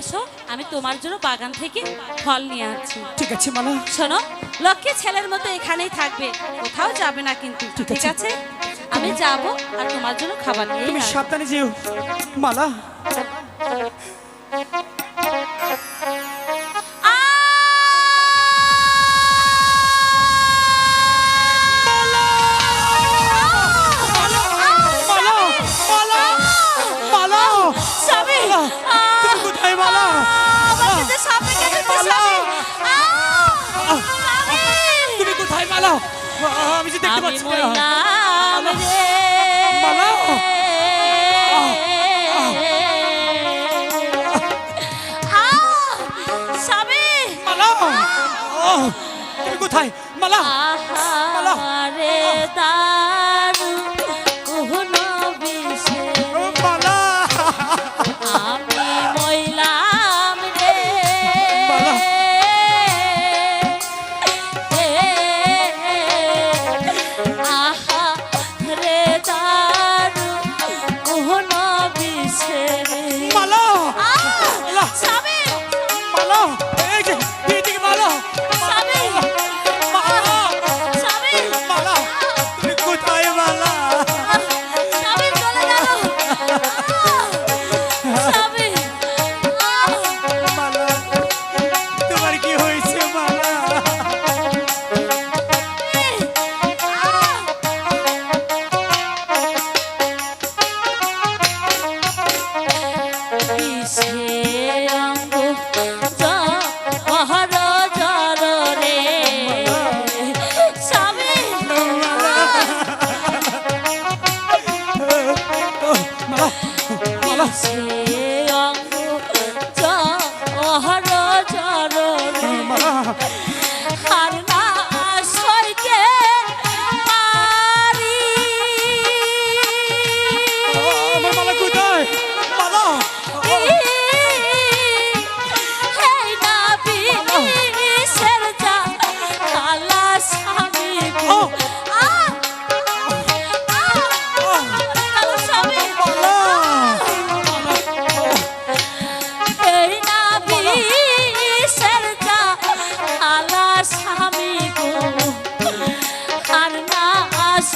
আসো আমি তোমার জন্য বাগান থেকে ফল নিয়ে আসছি ঠিক আছে মালা। শোনো লক্ষ্মী ছেলের মতো এখানেই থাকবে কোথাও যাবে না কিন্তু ঠিক আছে। আমি যাব আর তোমার জন্য খাবার নিয়ে সাবধানে যেও। মালা। পালাও আমি যে দেখতে পাচ্ছি পালাও কোথায়? মালা মালা রে দা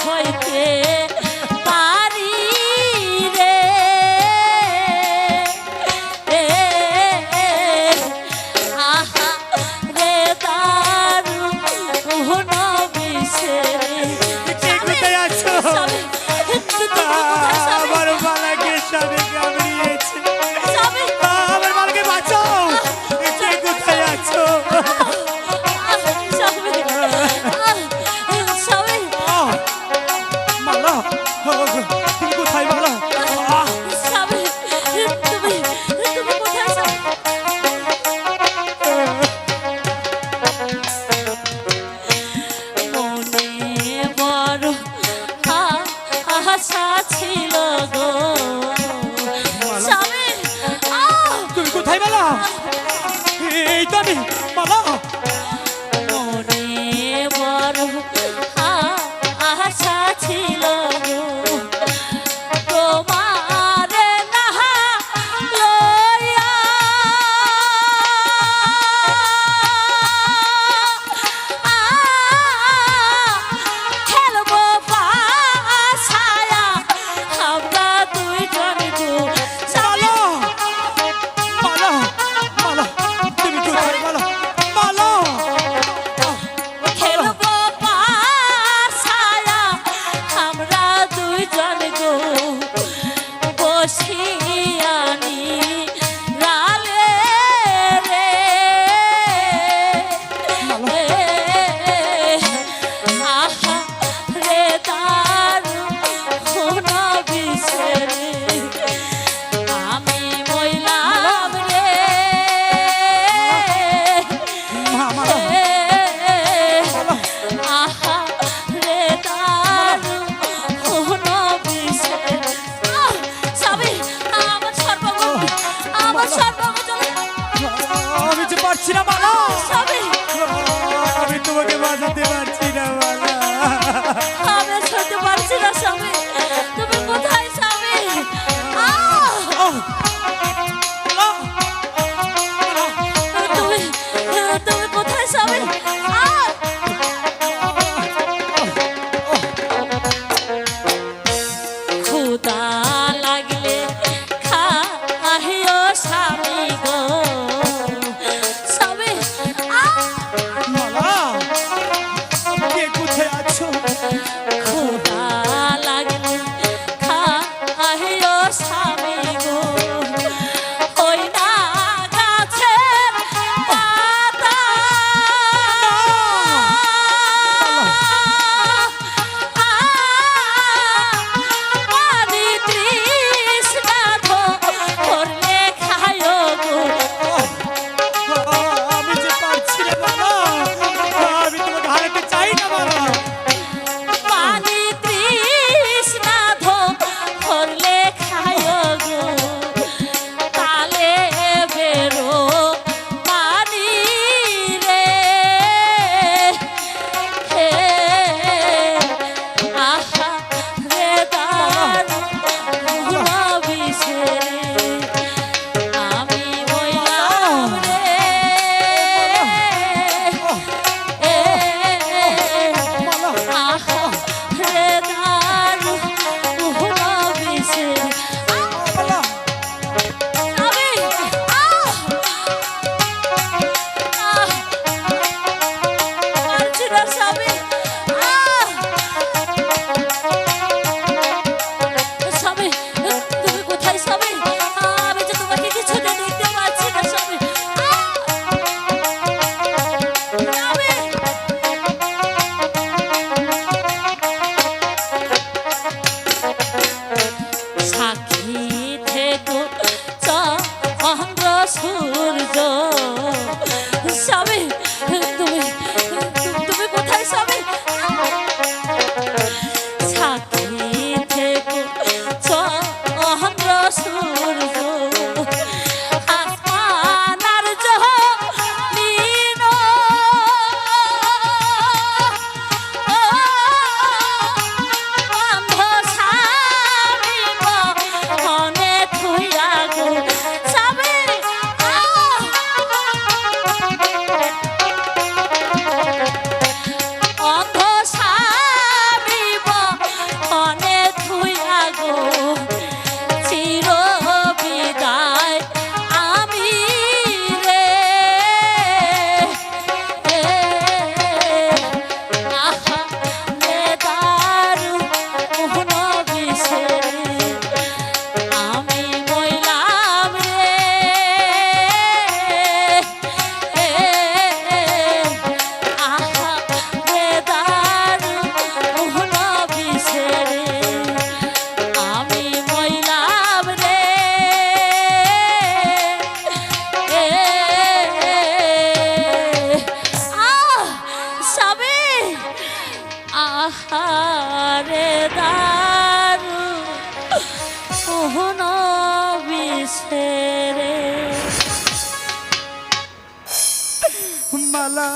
হইতে পারি রে। আহা রে দারু নবিসে আছো। আমার বালাকে সবে এই তো মালা মনে বড় আশা ছিল সূর্য আহারে দারু মোহন বিশেরে মালা